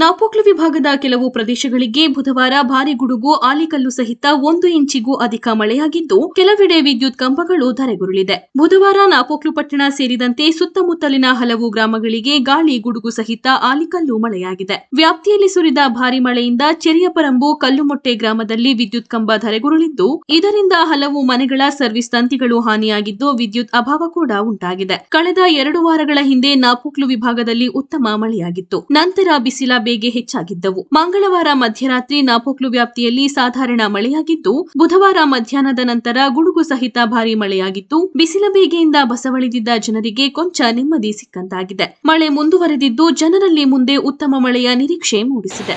ನಾಪೋಕ್ಲು ವಿಭಾಗದ ಕೆಲವು ಪ್ರದೇಶಗಳಿಗೆ ಬುಧವಾರ ಭಾರಿ ಗುಡುಗು, ಆಲಿಕಲ್ಲು ಸಹಿತ ಒಂದು ಇಂಚಿಗೂ ಅಧಿಕ ಮಳೆಯಾಗಿದ್ದು, ಕೆಲವೆಡೆ ವಿದ್ಯುತ್ ಕಂಬಗಳು ಧರೆಗುರುಳಿದೆ. ಬುಧವಾರ ನಾಪೋಕ್ಲು ಪಟ್ಟಣ ಸೇರಿದಂತೆ ಸುತ್ತಮುತ್ತಲಿನ ಹಲವು ಗ್ರಾಮಗಳಿಗೆ ಗಾಳಿ, ಗುಡುಗು ಸಹಿತ ಆಲಿಕಲ್ಲು ಮಳೆಯಾಗಿದೆ. ವ್ಯಾಪ್ತಿಯಲ್ಲಿ ಸುರಿದ ಭಾರಿ ಮಳೆಯಿಂದ ಚೆರಿಯಪರಂಬು, ಕಲ್ಲುಮೊಟ್ಟೆ ಗ್ರಾಮದಲ್ಲಿ ವಿದ್ಯುತ್ ಕಂಬ ಧರೆಗುರುಳಿದ್ದು, ಇದರಿಂದ ಹಲವು ಮನೆಗಳ ಸರ್ವಿಸ್ ತಂತಿಗಳು ಹಾನಿಯಾಗಿದ್ದು, ವಿದ್ಯುತ್ ಅಭಾವ ಕೂಡ ಉಂಟಾಗಿದೆ. ಕಳೆದ ಎರಡು ವಾರಗಳ ಹಿಂದೆ ನಾಪೋಕ್ಲು ವಿಭಾಗದಲ್ಲಿ ಉತ್ತಮ ಮಳೆಯಾಗಿತ್ತು. ನಂತರ ಬಿಸಿಲ ಬೇಗೆ ಹೆಚ್ಚಾಗಿದ್ದವು. ಮಂಗಳವಾರ ಮಧ್ಯರಾತ್ರಿ ನಾಪೋಕ್ಲು ವ್ಯಾಪ್ತಿಯಲ್ಲಿ ಸಾಧಾರಣ ಮಳೆಯಾಗಿದ್ದು ಬುಧವಾರ ಮಧ್ಯಾಹ್ನದ ನಂತರ ಗುಡುಗು ಸಹಿತ ಭಾರಿ ಮಳೆಯಾಗಿತ್ತು. ಬಿಸಿಲ ಬೇಗೆಯಿಂದ ಬಸವಳಿದಿದ್ದ ಜನರಿಗೆ ಕೊಂಚ ನೆಮ್ಮದಿ ಸಿಕ್ಕಂತಾಗಿದೆ. ಮಳೆ ಮುಂದುವರೆದಿದ್ದು ಜನರಲ್ಲಿ ಮುಂದೆ ಉತ್ತಮ ಮಳೆಯ ನಿರೀಕ್ಷೆ ಮೂಡಿಸಿದೆ.